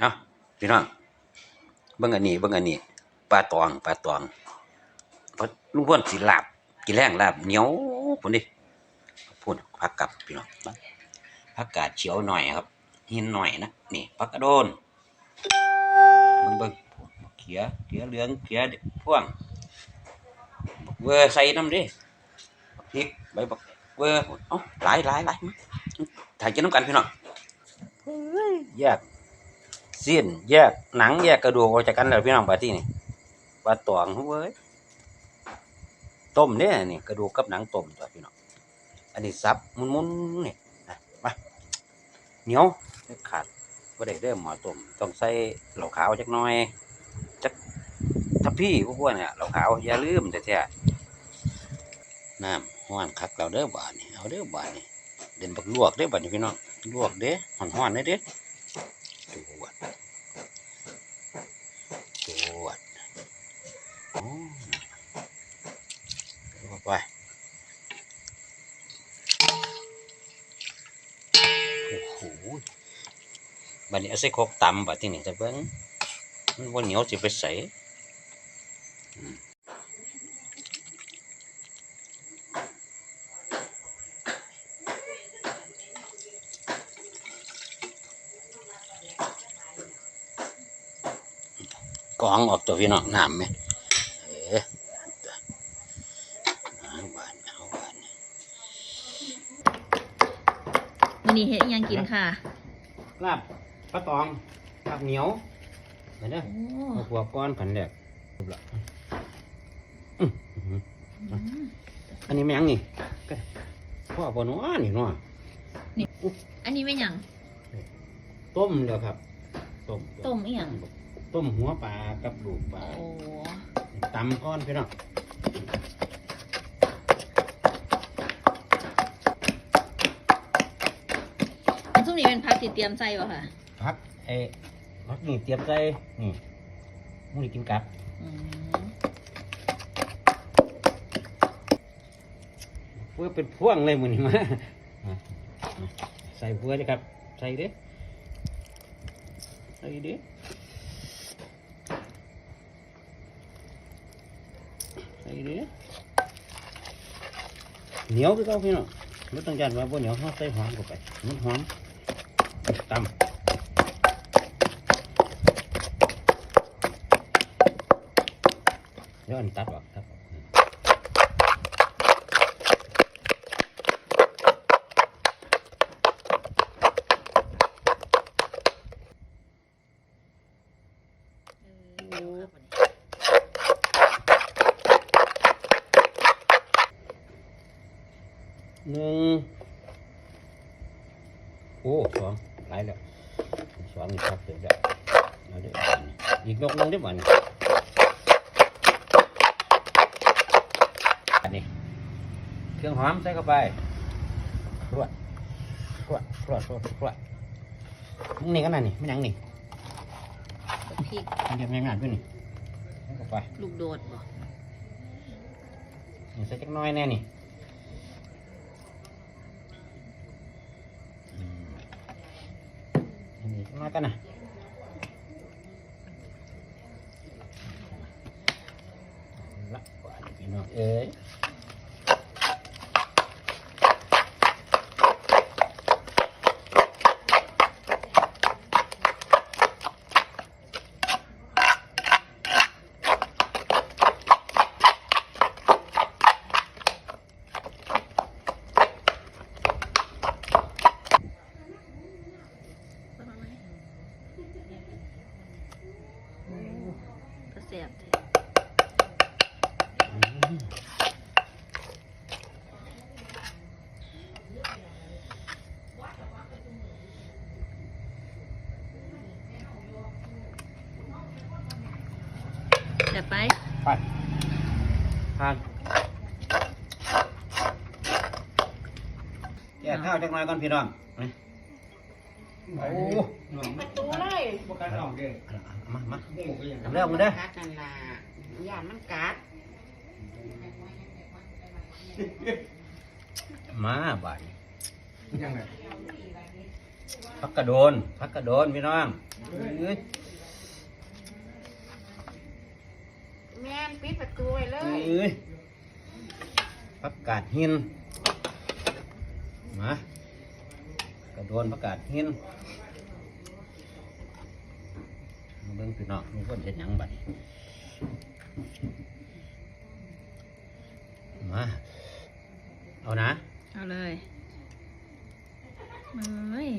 เอาพี่น้องเบิ่งอันนี้เบิ่งอันนี้ปลาตองปลาตองเพราะลุงพ่นสิลาบกินแรงลาบเหนียวพุ่นดิพูดพักกลับพี่น้องมาผักกาดเขียวหน่อยครับหินหน่อยนะนี่ผักกระโดนเบิ่งเบิ่งเขียเขียเหลืองเขียพ่วงบักเวอร์ใส่น้ำดิบักพริกใบบักเวอร์เอ้าหลายหลายหลายมาถ่ายกินน้ำกันพี่น้องเฮ้ยแยก เส้นแยกหนังแยกกระดูกออกจากกันแล้วพี่น้องปาที่นี่ปลาตองเว้ยต้มเนี่ยนี่กระดูกกับหนังต้มตัวพี่น้องอันนี้ซับมุนๆนี่นะมาเหนียวขาดก็ได้เริ่มหมอต้มต้องใส่เหล้าขาวจักน่อยจักถ้าพี่พวกเนี่ยเหล้าขาวอย่าลืมแต่แท้น้ำห้อนคักเราเด้อบาดนี่เอาเด้อบาดนี่เดินบักลวกเด้อบาดนี่พี่น้องลวกเด้อห้อนๆเด้เด้ จวดจวด โอ้เอาไปโอ้โหบัดนี้เอาใส่ครกตำบัดที่นี่จะเบิ้งมันว่าเหนียวสิไปใส่กองออกตัวพี่น้องน้ำไหมเอ๊ะเอาบานเอาบาน วันนี้เฮ็ดอิหยังกินค่ะลาบปลาตองลาบเหนียวเห็นไหมโอ้เอาหัวก้อนผันแดกรูปละอื้อหืออืมอันนี้แมงนี่ก็พ่อปนัวนี่เนาะอันนี้เป็นหยังต้มเดียวครับ ต้มต้มอีหยังต้มหัวปลากับลูกปลาโอ้ตำก้อนพี่น้อง อั นช่วงนี้เป็นพักติดเตรียมใจป่ะค่ะพักไอ้พักนี่เตรียมใจนี่มูนี่กินกับอืมเพื่อเป็นพ่วงเลยมือนี่มาอะอะใส่เพื่อเลยครับ ใส่ดิใส่ดิใส่ดิเหนียวคือเขาพี่น้องไม่ต้องยันว่าบ่เหนียวเขาใส่หอมเข้าไปมันหอม ตำเดี๋ยวอันตัด ออกครับเออครับวันนี้หนึ่งโอ้สองหลายแล้วสองนี่ครับเสร็จแล้วเอาเดี๋ยวอีกยกหนึงได้บ่เนี่ยอันนี้เครื่องหอมใส่เข้าไปครวดครวดครวดครวดครวดมึงนี่กันน่ะนี่ไม่ยังนี่พริกอันเดียวงานๆด้วยนี่ใส่เข้าไปลูกโดดบ่นี่ใส่จักหน้อยแน่นี่ มากันนะละกว่านี่พี่น้องเอ้ยโอ้กระเสียบ อืม เดี๋ยวไป ไปผ่านแยกข้าวจักหน้อยก่อนพี่น้องมาโอ้ตัวเลยมามาทำเรื่องมาเด้อ กัดนั่นล่ะย่านมันกัด มาบ่ายพักกระโดนพักกระโดนพี่น้องอืเอ้ยแม่นปิดประตูไว้เลเอ้ยยผักกาดหินมากระโดนผักกาดหินมาเบิ่งพี่น้องลุงพลเฮ็ดหยังบัดนี้ มา เอานะ เอาเลยเอ้ย